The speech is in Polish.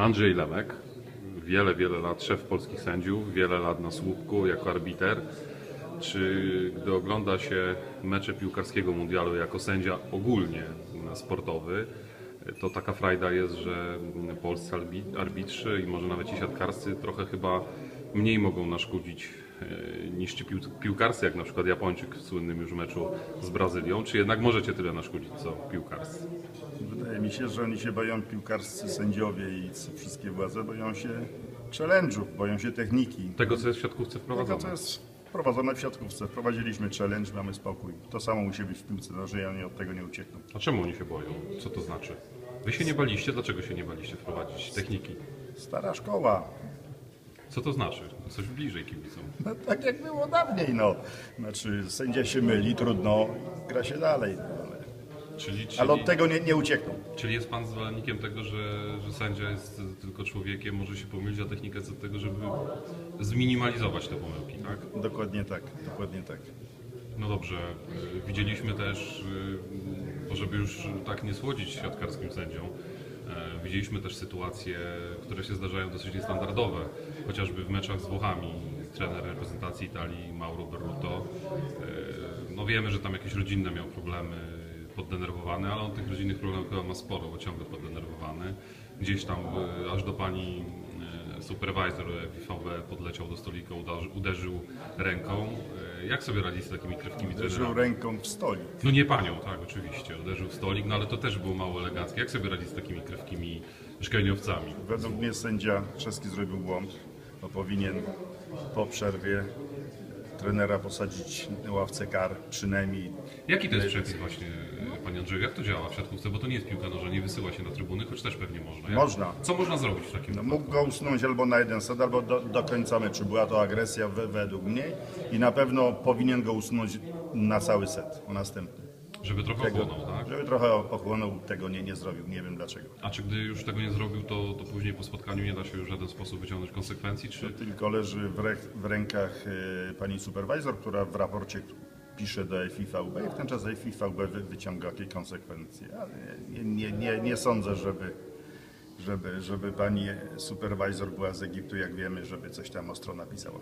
Andrzej Lemek, wiele, wiele lat szef polskich sędziów, wiele lat na słupku jako arbiter. Czy gdy ogląda się mecze piłkarskiego mundialu jako sędzia ogólnie sportowy, to taka frajda jest, że polscy arbitrzy i może nawet ci siatkarscy trochę chyba mniej mogą naszkodzić e, niż ci pił- piłkarscy, jak na przykład Japończyk w słynnym już meczu z Brazylią. Czy jednak możecie tyle naszkodzić co piłkarscy? Wydaje mi się, że oni się boją piłkarscy sędziowie i wszystkie władze boją się challenge'ów, boją się techniki. Tego, co jest w siatkówce Tego, wprowadzone. co jest wprowadzone w siatkówce. Wprowadziliśmy challenge, mamy spokój. To samo musi być w piłce nożnej, oni od tego nie uciekną. A czemu oni się boją? Co to znaczy? Wy się nie baliście? Dlaczego się nie baliście wprowadzić techniki? Stara szkoła. Co to znaczy? Coś bliżej kibicom. No, tak jak było dawniej, no. Znaczy, sędzia się myli, trudno, gra się dalej. No, ale, Czyli, czyli, ale od tego nie, nie uciekną. czyli jest pan zwolennikiem tego, że, że sędzia jest tylko człowiekiem, może się pomylić, a technika jest od tego, żeby zminimalizować te pomyłki, tak? Dokładnie tak, dokładnie tak. No dobrze, y, widzieliśmy też, bo żeby już tak nie słodzić świadkarskim sędzią, widzieliśmy też sytuacje, które się zdarzają dosyć niestandardowe, chociażby w meczach z Włochami. Trener reprezentacji Italii Mauro Berluto, y, no wiemy, że tam jakieś rodzinne miał problemy, poddenerwowany, ale on tych rodzinnych problemów chyba ma sporo, bo ciągle poddenerwowany. Gdzieś tam y, aż do pani supervisor FIVB podleciał do stolika, uderzył, ręką. Y, Jak sobie radzić z takimi krewkimi Uderzył trenerami? ręką w stolik. No nie panią, tak, oczywiście. Uderzył w stolik, no ale to też było mało eleganckie. Jak sobie radzić z takimi krewkimi szkoleniowcami? Według mnie sędzia czeski zrobił błąd, bo powinien po przerwie trenera posadzić na ławce kar, przynajmniej Jaki to jest przepis właśnie, panie Andrzeju? Jak to działa w siatkówce? Bo to nie jest piłka nożna, nie wysyła się na trybuny, choć też pewnie można. Jak, Można. Co można zrobić w takim No, mógł go usunąć albo na jeden set, albo do, do końca meczu. Była to agresja we, według mnie i na pewno powinien go usunąć na cały set, o następny. Żeby trochę Tego, ochłonął, tak? Żeby trochę ochłonął, tego nie, nie zrobił, nie wiem dlaczego. A czy gdy już tego nie zrobił, to, to później po spotkaniu nie da się już w żaden sposób wyciągnąć konsekwencji? Czy Tylko leży w, rek, w rękach y, pani supervisor, która w raporcie pisze do FIVB i w ten czas FIVB wy, wyciąga jakie konsekwencje. Ale nie, nie, nie, nie sądzę, żeby, żeby, żeby pani supervisor była z Egiptu, jak wiemy, żeby coś tam ostro napisała.